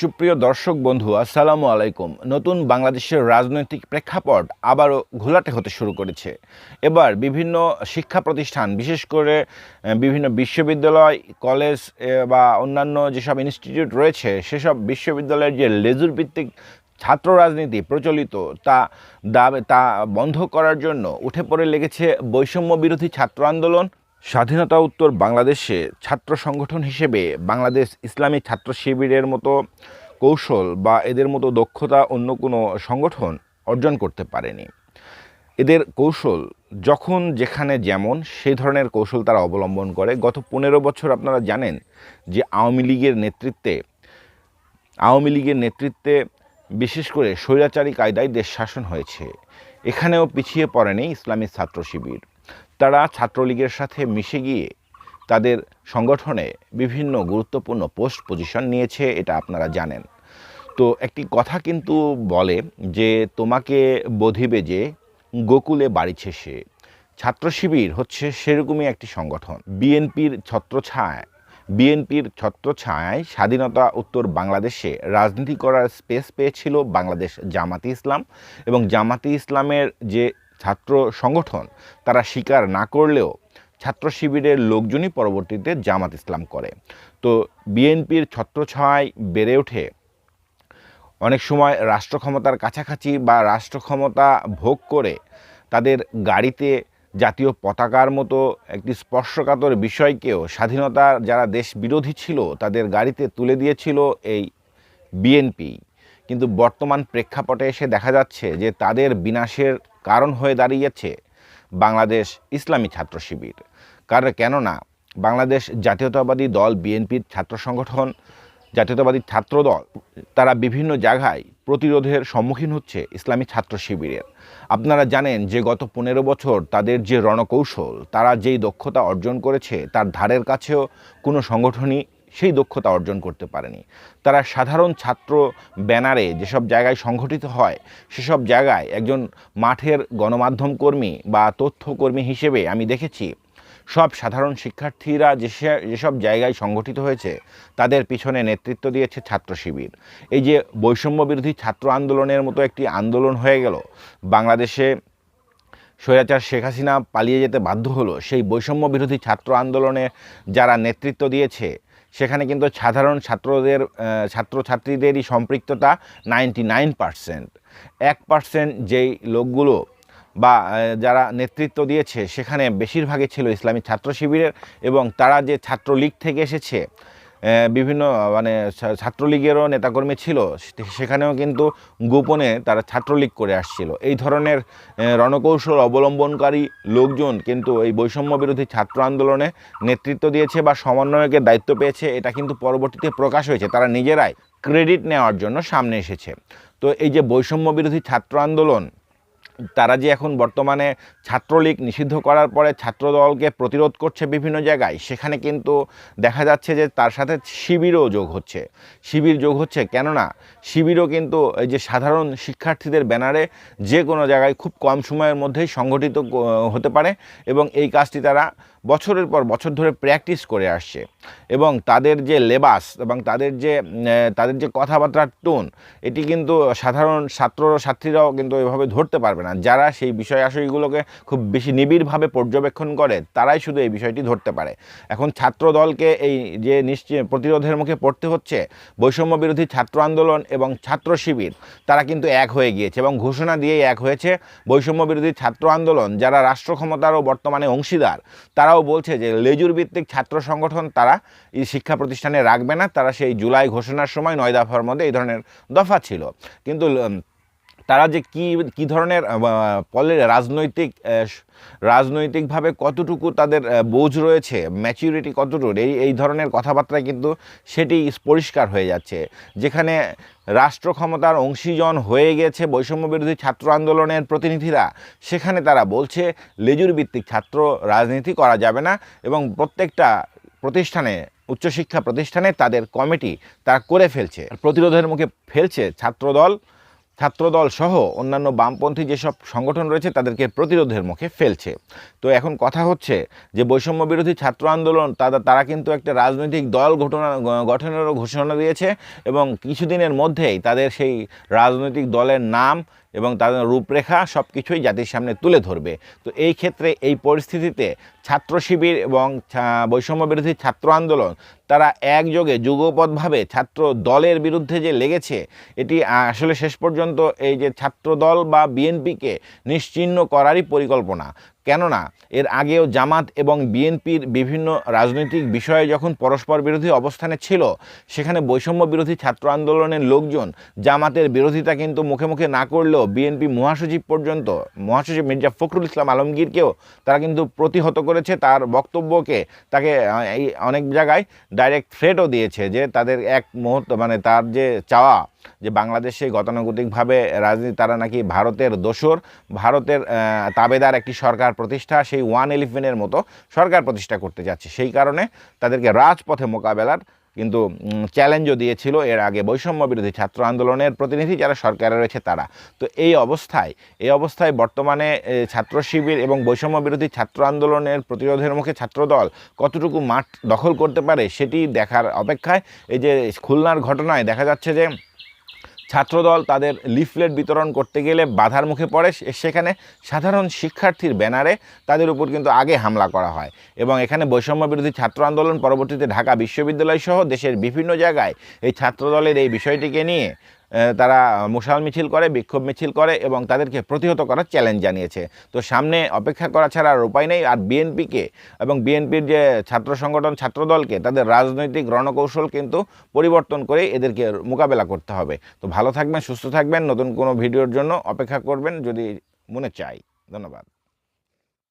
সুপ্রিয় দর্শক বন্ধু, আসসালামু আলাইকুম। নতুন বাংলাদেশের রাজনৈতিক প্রেক্ষাপট আবারও ঘোলাটে হতে শুরু করেছে। এবার বিভিন্ন শিক্ষা প্রতিষ্ঠান, বিশেষ করে বিভিন্ন বিশ্ববিদ্যালয়, কলেজ বা অন্যান্য যেসব ইনস্টিটিউট রয়েছে, সেসব বিশ্ববিদ্যালয়ের যে লেজুর ভিত্তিক ছাত্র রাজনীতি প্রচলিত, তা দাবে, তা বন্ধ করার জন্য উঠে পড়ে লেগেছে বৈষম্য বিরোধী ছাত্র আন্দোলন। স্বাধীনতা উত্তর বাংলাদেশে ছাত্র সংগঠন হিসেবে বাংলাদেশ ইসলামী ছাত্র শিবিরের মতো কৌশল বা এদের মতো দক্ষতা অন্য কোনো সংগঠন অর্জন করতে পারেনি। এদের কৌশল যখন যেখানে যেমন, সেই ধরনের কৌশল তারা অবলম্বন করে। গত পনেরো বছর আপনারা জানেন যে আওয়ামী লীগের নেতৃত্বে, আওয়ামী লীগের নেতৃত্বে বিশেষ করে স্বৈরাচারী কায়দায় দেশ শাসন হয়েছে। এখানেও পিছিয়ে পড়েনি ইসলামী ছাত্র শিবির। তারা ছাত্রলীগের সাথে মিশে গিয়ে তাদের সংগঠনে বিভিন্ন গুরুত্বপূর্ণ পোস্ট পজিশন নিয়েছে, এটা আপনারা জানেন। তো একটি কথা কিন্তু বলে যে, তোমাকে বধিবে যে, গোকুলে বাড়িছে সে। ছাত্র শিবির হচ্ছে সেরকমই একটি সংগঠন। বিএনপির ছত্রছায় বিএনপির ছত্রছায়ায় স্বাধীনতা উত্তর বাংলাদেশে রাজনীতি করার স্পেস পেয়েছিল বাংলাদেশ জামাতি ইসলাম এবং জামাতি ইসলামের যে ছাত্র সংগঠন, তারা স্বীকার না করলেও ছাত্র শিবিরের লোকজনই পরবর্তীতে জামাত ইসলাম করে। তো বিএনপির ছত্রছায়ায় বেড়ে ওঠে অনেক সময় রাষ্ট্র ক্ষমতার কাছাকাছি বা রাষ্ট্র ক্ষমতা ভোগ করে তাদের গাড়িতে জাতীয় পতাকার মতো একটি স্পর্শকাতর বিষয়কেও স্বাধীনতার যারা দেশ বিরোধী ছিল তাদের গাড়িতে তুলে দিয়েছিল এই বিএনপি। কিন্তু বর্তমান প্রেক্ষাপটে এসে দেখা যাচ্ছে যে তাদের বিনাশের কারণ হয়ে দাঁড়িয়েছে বাংলাদেশ ইসলামী ছাত্র শিবির। কারণ কেননা, বাংলাদেশ জাতীয়তাবাদী দল, বিএনপির ছাত্র সংগঠন, জাতীয়তাবাদী ছাত্র দল, তারা বিভিন্ন জায়গায় প্রতিরোধের সম্মুখীন হচ্ছে ইসলামী ছাত্র শিবিরের। আপনারা জানেন যে গত পনেরো বছর তাদের যে রণকৌশল, তারা যেই দক্ষতা অর্জন করেছে, তার ধারের কাছেও কোনো সংগঠনই সেই দক্ষতা অর্জন করতে পারেনি। তারা সাধারণ ছাত্র ব্যানারে যেসব জায়গায় সংগঠিত হয়, সেসব জায়গায় একজন মাঠের গণমাধ্যম কর্মী বা তথ্যকর্মী হিসেবে আমি দেখেছি, সব সাধারণ শিক্ষার্থীরা যেসব জায়গায় সংগঠিত হয়েছে, তাদের পিছনে নেতৃত্ব দিয়েছে ছাত্র শিবির। এই যে বৈষম্য বিরোধী ছাত্র আন্দোলনের মতো একটি আন্দোলন হয়ে গেল, বাংলাদেশে স্বৈরাচার শেখ হাসিনা পালিয়ে যেতে বাধ্য হলো, সেই বৈষম্য বিরোধী ছাত্র আন্দোলনে যারা নেতৃত্ব দিয়েছে সেখানে কিন্তু সাধারণ ছাত্রদের ছাত্রছাত্রীদেরই সম্পৃক্ততা নাইনটি নাইন পারসেন্ট। এক পারসেন্ট যেই লোকগুলো বা যারা নেতৃত্ব দিয়েছে, সেখানে বেশিরভাগই ছিল ইসলামী ছাত্র শিবিরের এবং তারা যে ছাত্রলীগ থেকে এসেছে বিভিন্ন মানে ছাত্রলীগেরও নেতাকর্মী ছিল। সেখানেও কিন্তু গোপনে তারা ছাত্রলীগ করে আসছিল। এই ধরনের রণকৌশল অবলম্বনকারী লোকজন কিন্তু এই বৈষম্য বিরোধী ছাত্র আন্দোলনে নেতৃত্ব দিয়েছে বা সমন্বয়কের দায়িত্ব পেয়েছে, এটা কিন্তু পরবর্তীতে প্রকাশ হয়েছে। তারা নিজেরাই ক্রেডিট নেওয়ার জন্য সামনে এসেছে। তো এই যে বৈষম্য বিরোধী ছাত্র আন্দোলন তারা যে এখন বর্তমানে ছাত্রলীগ নিষিদ্ধ করার পরে ছাত্রদলকে প্রতিরোধ করছে বিভিন্ন জায়গায়, সেখানে কিন্তু দেখা যাচ্ছে যে তার সাথে শিবিরও যোগ হচ্ছে। শিবির যোগ হচ্ছে কেননা শিবিরও কিন্তু এই যে সাধারণ শিক্ষার্থীদের ব্যানারে যে কোনো জায়গায় খুব কম সময়ের মধ্যেই সংগঠিত হতে পারে এবং এই কাজটি তারা বছরের পর বছর ধরে প্র্যাকটিস করে আসছে। এবং তাদের যে লেবাস এবং তাদের যে তাদের যে কথাবার্তার টোন এটি কিন্তু সাধারণ ছাত্র ছাত্রীরাও কিন্তু এভাবে ধরতে পারবে না। যারা সেই বিষয় আশয়গুলোকে খুব বেশি নিবিড়ভাবে পর্যবেক্ষণ করে, তারাই শুধু এই বিষয়টি ধরতে পারে। এখন ছাত্র দলকে এই যে নিশ্চয় প্রতিরোধের মুখে পড়তে হচ্ছে, বৈষম্য বিরোধী ছাত্র আন্দোলন এবং ছাত্র শিবির, তারা কিন্তু এক হয়ে গিয়েছে এবং ঘোষণা দিয়েই এক হয়েছে, বৈষম্য বিরোধী ছাত্র আন্দোলন, যারা রাষ্ট্র ক্ষমতারও বর্তমানে অংশীদার তারাও বলছে যে লেজুর ভিত্তিক ছাত্র সংগঠন তারা এই শিক্ষা প্রতিষ্ঠানে রাখবে না। তারা সেই জুলাই ঘোষণার সময় নয় দফার মধ্যে এই ধরনের দফা ছিল। কিন্তু তারা যে কি কি ধরনের পলে রাজনৈতিক রাজনৈতিকভাবে কতটুকু তাদের বোঝ রয়েছে ম্যাচিউরিটি কতটুকু, এই এই ধরনের কথাবার্তায় কিন্তু সেটি পরিষ্কার হয়ে যাচ্ছে। যেখানে রাষ্ট্র ক্ষমতার অংশীজন হয়ে গেছে বৈষম্য বিরোধী ছাত্র আন্দোলনের প্রতিনিধিরা, সেখানে তারা বলছে, লেজুর ভিত্তিক ছাত্র রাজনীতি করা যাবে না এবং প্রত্যেকটা প্রতিষ্ঠানে, উচ্চশিক্ষা প্রতিষ্ঠানে তাদের কমিটি তারা করে ফেলছে। প্রতিরোধের মুখে ফেলছে ছাত্রদল ছাত্রদল সহ অন্যান্য বামপন্থী যেসব সংগঠন রয়েছে, তাদেরকে প্রতিরোধের মুখে ফেলছে। তো এখন কথা হচ্ছে যে বৈষম্য বিরোধী ছাত্র আন্দোলন তারা তারা কিন্তু একটা রাজনৈতিক দল ঘটনা, গঠনেরও ঘোষণা দিয়েছে এবং কিছুদিনের মধ্যেই তাদের সেই রাজনৈতিক দলের নাম এবং তাদের রূপরেখা সব কিছুই জাতির সামনে তুলে ধরবে। তো এই ক্ষেত্রে এই পরিস্থিতিতে ছাত্র শিবির এবং বৈষম্য বিরোধী ছাত্র আন্দোলন, তারা একযোগে যুগপদভাবে ছাত্র দলের বিরুদ্ধে যে লেগেছে, এটি আসলে শেষ পর্যন্ত এই যে ছাত্র দল বা বিএনপিকে নিশ্চিহ্ন করারই পরিকল্পনা। কেননা এর আগেও জামাত এবং বিএনপির বিভিন্ন রাজনৈতিক বিষয়ে যখন পরস্পর বিরোধী অবস্থানে ছিল, সেখানে বৈষম্য বিরোধী ছাত্র আন্দোলনের লোকজন জামাতের বিরোধিতা কিন্তু মুখে মুখে না করলেও বিএনপি মহাসচিব পর্যন্ত, মহাসচিব মির্জা ফখরুল ইসলাম আলমগীরকেও তারা কিন্তু প্রতিহত করেছে। তার বক্তব্যকে তাকে এই অনেক জায়গায় ডাইরেক্ট থ্রেটও দিয়েছে যে তাদের এক মুহূর্ত মানে তার যে চাওয়া যে বাংলাদেশে গতানুগতিকভাবে রাজনীতি, তারা নাকি ভারতের দোসর ভারতের তাবেদার একটি সরকার প্রতিষ্ঠা, সেই ওয়ান ইলেভেনের মতো সরকার প্রতিষ্ঠা করতে যাচ্ছে। সেই কারণে তাদেরকে রাজপথে মোকাবেলার কিন্তু চ্যালেঞ্জও দিয়েছিল। এর আগে বৈষম্য বিরোধী ছাত্র আন্দোলনের প্রতিনিধি যারা সরকারে রয়েছে তারা। তো এই অবস্থায় এই অবস্থায় বর্তমানে ছাত্র শিবির এবং বৈষম্য বিরোধী ছাত্র আন্দোলনের প্রতিরোধের মুখে ছাত্রদল কতটুকু মাঠ দখল করতে পারে, সেটি দেখার অপেক্ষায় এই যে খুলনার ঘটনায় দেখা যাচ্ছে যে ছাত্রদল তাদের লিফলেট বিতরণ করতে গেলে বাধার মুখে পড়ে। সেখানে সাধারণ শিক্ষার্থীর ব্যানারে তাদের উপর কিন্তু আগে হামলা করা হয় এবং এখানে বৈষম্য বিরোধী ছাত্র আন্দোলন পরবর্তীতে ঢাকা বিশ্ববিদ্যালয় সহ দেশের বিভিন্ন জায়গায় এই ছাত্রদলের এই বিষয়টিকে নিয়ে তারা মশাল মিছিল করে, বিক্ষোভ মিছিল করে এবং তাদেরকে প্রতিহত করার চ্যালেঞ্জ জানিয়েছে। তো সামনে অপেক্ষা করা ছাড়া আর উপায় নেই। আর বিএনপিকে এবং বিএনপির যে ছাত্র সংগঠন ছাত্রদলকে তাদের রাজনৈতিক রণকৌশল কিন্তু পরিবর্তন করে এদেরকে মোকাবেলা করতে হবে। তো ভালো থাকবেন, সুস্থ থাকবেন। নতুন কোনো ভিডিওর জন্য অপেক্ষা করবেন যদি মনে চাই। ধন্যবাদ।